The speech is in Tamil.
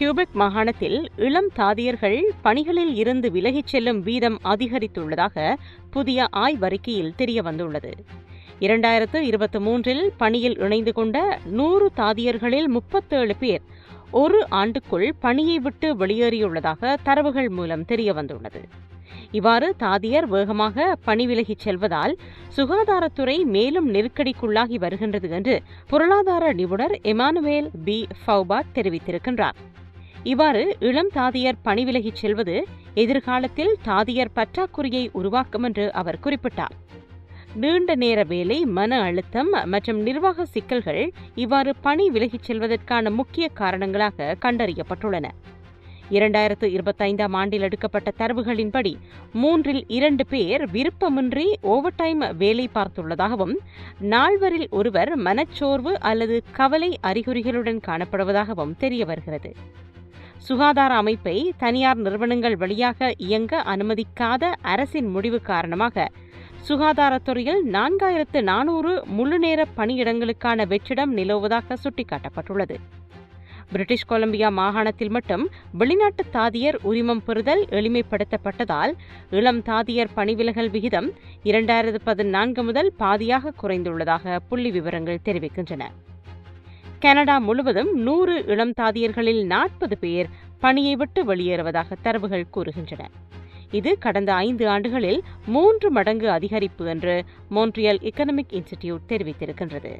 கியூபெக் மாகாணத்தில் இளம் தாதியர்கள் பணிகளில் இருந்து விலகிச் செல்லும் வீதம் அதிகரித்துள்ளதாக புதிய ஆய்வறிக்கையில் தெரியவந்துள்ளது. இரண்டாயிரத்து இருபத்தி மூன்றில் பணியில் இணைந்து கொண்ட நூறு தாதியர்களில் முப்பத்தேழு பேர் ஒரு ஆண்டுக்குள் பணியை விட்டு வெளியேறியுள்ளதாக தரவுகள் மூலம் தெரியவந்துள்ளது. இவ்வாறு தாதியர் வேகமாக பணி விலகிச் செல்வதால் சுகாதாரத்துறை மேலும் நெருக்கடிக்குள்ளாகி வருகின்றது என்று பொருளாதார நிபுணர் எமானுவேல் பி. ஃபவுபாட் தெரிவித்திருக்கின்றார். இவ்வாறு இளம் தாதியர் பணி விலகிச் செல்வது எதிர்காலத்தில் தாதியர் பற்றாக்குறையை உருவாக்கும் என்று அவர் குறிப்பிட்டார். நீண்ட நேர வேலை மன அழுத்தம் மற்றும் நிர்வாக சிக்கல்கள் இவ்வாறு பணி விலகிச் செல்வதற்கான முக்கிய காரணங்களாக கண்டறியப்பட்டுள்ளன. இரண்டாயிரத்து இருபத்தைந்தாம் ஆண்டில் எடுக்கப்பட்ட தரவுகளின்படி மூன்றில் இரண்டு பேர் விருப்பமின்றி ஓவர்டைம் வேலை பார்த்துள்ளதாகவும் நால்வரில் ஒருவர் மனச்சோர்வு அல்லது கவலை அறிகுறிகளுடன் காணப்படுவதாகவும் தெரிய வருகிறது. சுகாதார அமைப்பை தனியார் நிறுவனங்கள் வழியாக இயங்க அனுமதிக்காத அரசின் முடிவு காரணமாக சுகாதாரத்துறையில் நான்காயிரத்து நானூறு முழுநேர பணியிடங்களுக்கான வெற்றிடம் நிலவுவதாக சுட்டிக்காட்டப்பட்டுள்ளது. பிரிட்டிஷ் கொலம்பியா மாகாணத்தில் மட்டும் வெளிநாட்டு தாதியர் உரிமம் பெறுதல் எளிமைப்படுத்தப்பட்டதால் இளம் தாதியர் பணிவிலகல் விகிதம் இரண்டாயிரத்து பதினான்கு முதல் பாதியாக குறைந்துள்ளதாக புள்ளி விவரங்கள் தெரிவிக்கின்றன. கனடா முழுவதும் நூறு இளம் தாதியர்களில் நாற்பது பேர் பணியை விட்டு வெளியேறுவதாக தரவுகள் கூறுகின்றன. இது கடந்த ஐந்து ஆண்டுகளில் மூன்று மடங்கு அதிகரிப்பு என்று மோன்ட்ரியல் எக்கனமிக் இன்ஸ்டிடியூட் தெரிவித்திருக்கின்றது.